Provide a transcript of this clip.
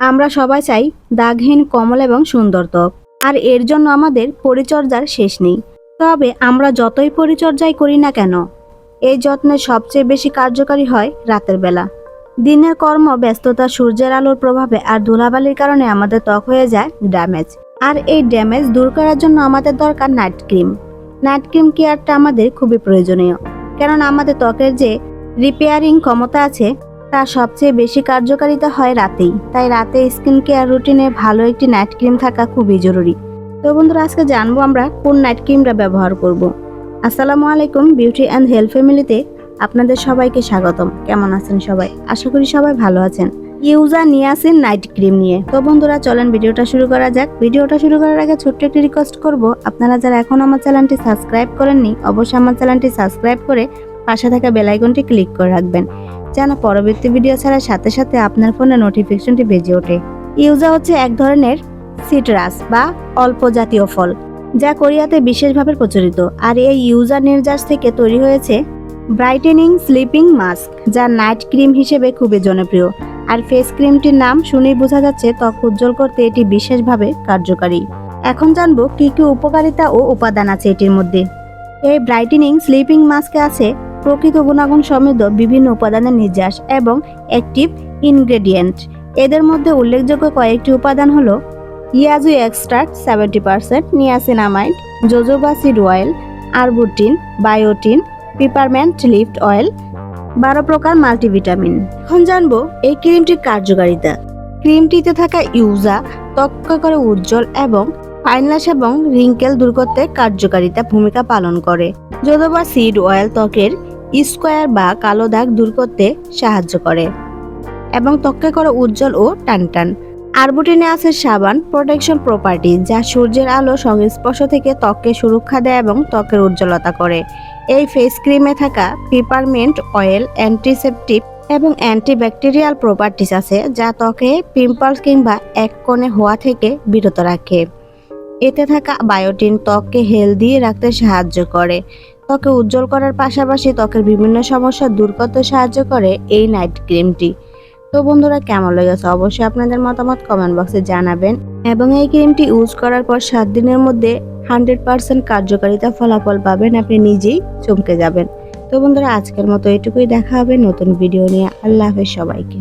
আমরা সবাই চাই দাগহীন, কমল এবং সুন্দর ত্বক। আর এর জন্য আমাদের পরিচর্যার শেষ নেই। তবে আমরা যতই পরিচর্যাই করি না কেন, এই যত্নে সবচেয়ে বেশি কার্যকারী হয় রাতের বেলা। দিনের কর্ম, ব্যস্ততা, সূর্যের আলোর প্রভাবে আর ধুলাবালির কারণে আমাদের ত্বক হয়ে যায় ড্যামেজ। আর এই ড্যামেজ দূর করার জন্য আমাদের দরকার নাইট ক্রিম। নাইট ক্রিম কেয়ারটা আমাদের খুবই প্রয়োজনীয়। কারণ আমাদের ত্বকের যে রিপেয়ারিং ক্ষমতা আছে তা সবচেয়ে বেশি কার্যকারিতা হয় রাতেই। তাই রাতে স্কিন কেয়ার রুটিনে ভালো একটি নাইট ক্রিম থাকা খুবই জরুরি। তো বন্ধুরা, আজকে জানব আমরা কোন নাইট ক্রিমটা ব্যবহার করব। আসসালামু আলাইকুম, বিউটি অ্যান্ড হেলথ ফ্যামিলিতে আপনাদের সবাইকে স্বাগতম। কেমন আছেন সবাই? আশা করি সবাই ভালো আছেন। ইউজা নিয়ে আসেন নাইট ক্রিম নিয়ে। তো বন্ধুরা, চলেন ভিডিওটা শুরু করা যাক। ভিডিওটা শুরু করার আগে ছোট্ট একটি রিকোয়েস্ট করব। আপনারা যারা এখন আমার চ্যানেলটি সাবস্ক্রাইব করেননি, অবশ্যই আমার চ্যানেলটি সাবস্ক্রাইব করে পাশে থাকা বেল আইকনটি ক্লিক করে রাখবেন। যেন পরবর্তী ভিডিও ছাড়ার সাথে সাথে আপনার ফোনে নোটিফিকেশনটি বেজে ওঠে। ইউজা হচ্ছে এক ধরনের সিটরাস বা অল্প জাতীয় ফল, যা কোরিয়াতে বিশেষভাবে প্রচলিত। আর এই ইউজার নির্যাস থেকে তৈরি হয়েছে ব্রাইটেনিং স্লিপিং মাস্ক যা নাইট ক্রিম হিসেবে খুবই জনপ্রিয়। আর ফেস ক্রিমটির নাম শুনেই বোঝা যাচ্ছে ত্বক উজ্জ্বল করতে এটি বিশেষভাবে কার্যকারী। এখন জানব কি কি উপকারিতা ও উপাদান আছে এটির মধ্যে। এই ব্রাইটেনিং স্লিপিং মাস্কে আছে প্রকৃত গুণাগুণ সমৃদ্ধ বিভিন্ন উপাদানের নির্যাস এবং অ্যাক্টিভ ইনগ্রেডিয়েন্ট এদের মধ্যে উল্লেখযোগ্য কয়েকটি উপাদান হলো yuzu extract seventy percent niacinamide jojoba seed oil arbutin biotin peppermint leaf oil বারো প্রকার মাল্টিভিটামিন এখন জানব এই ক্রিমটির কার্যকারিতা। ক্রিমটিতে থাকা ইউজা ত্বককে করে উজ্জ্বল এবং ফাইনলাস এবং রিঙ্কেল দূর করতে কার্যকারিতা ভূমিকা পালন করে। যদিবা সিড অয়েল ত্বকের স্কোয়ার বা কালো দাগ দূর করতে সাহায্য করে এবং ত্বককে করে উজ্জ্বল ও টানটান। আরবুটিনে আছে সাবান প্রোটেকশন প্রপার্টি, যা সূর্যের আলো সংস্পর্শ থেকে ত্বককে সুরক্ষা দেয় এবং ত্বকের উজ্জ্বলতা করে। এই ফেস ক্রিমে থাকা পিপারমেন্ট অয়েল অ্যান্টিসেপটিভ এবং অ্যান্টিব্যাকটেরিয়াল প্রপার্টিস আছে, যা ত্বকে পিম্পলস কিংবা এক কোণে হওয়া থেকে বিরত রাখে। এতে থাকা বায়োটিন ত্বককে হেলদি রাখতে সাহায্য করে। ত্বকে উজ্জ্বল করার পাশাপাশি ত্বকের বিভিন্ন সমস্যা দূর করতে সাহায্য করে এই নাইট ক্রিমটি। তো বন্ধুরা, কেমন লেগেছে অবশ্যই আপনাদের মতামত কমেন্ট বক্সে জানাবেন এবং এই ক্রিমটি ইউজ করার পর সাত দিনের মধ্যে হান্ড্রেড পার্সেন্ট কার্যকারিতা ফলাফল পাবেন, আপনি নিজেই চমকে যাবেন। তো বন্ধুরা, আজকের মতো এটুকুই দেখা হবে নতুন ভিডিও নিয়ে। আল্লাহ হাফেজ সবাইকে।